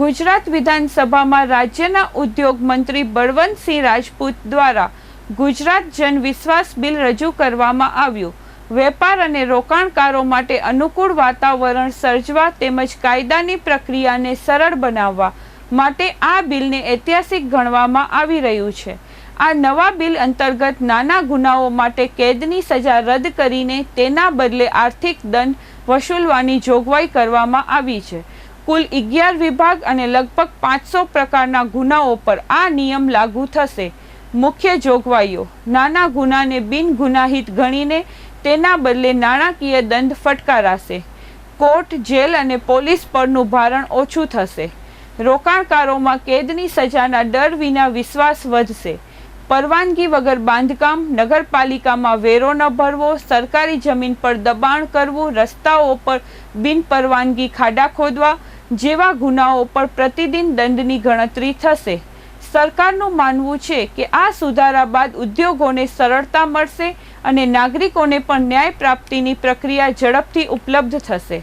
ગુજરાત વિધાનસભામાં રાજ્યના ઉદ્યોગ મંત્રી બળવંતસિંહ રાજપૂત દ્વારા ગુજરાત જન વિશ્વાસ બિલ રજૂ કરવામાં આવ્યું. વેપાર અને રોકાણકારો માટે અનુકૂળ વાતાવરણ સર્જવા તેમજ કાયદાની પ્રક્રિયાને સરળ બનાવવા માટે આ બિલને ઐતિહાસિક ગણવામાં આવી રહ્યું છે. આ નવા બિલ અંતર્ગત નાના ગુનાઓ માટે કેદની સજા રદ કરીને તેના બદલે આર્થિક દંડ વસૂલવાની જોગવાઈ કરવામાં આવી છે. કુલ અગિયાર વિભાગ અને લગભગ પાંચસો પ્રકારના ગુનાઓ પર આ નિયમ લાગુ થશે. મુખ્ય જોગવાઈઓ. નાના ગુનાને બિન ગુનાહિત ગણીને તેના બદલે નાણાકીય દંડ ફટકારાશે. કોર્ટ, જેલ અને પોલીસ પરનું ભારણ ઓછું થશે. રોકાણકારોમાં કેદની સજાના ડર વિના વિશ્વાસ વધશે. પરવાનગી વગર બાંધકામ, નગરપાલિકામાં વેરો ન ભરવો, સરકારી જમીન પર દબાણ કરવું, રસ્તાઓ પર બિનપરવાનગી ખાડા ખોદવા જેવા ગુનાઓ પર પ્રતિદિન દંડની ગણતરી થશે. સરકારનું માનવું છે કે આ સુધારા બાદ ઉદ્યોગોને સરળતા મળશે અને નાગરિકોને પણ ન્યાય પ્રાપ્તિની પ્રક્રિયા ઝડપથી ઉપલબ્ધ થશે.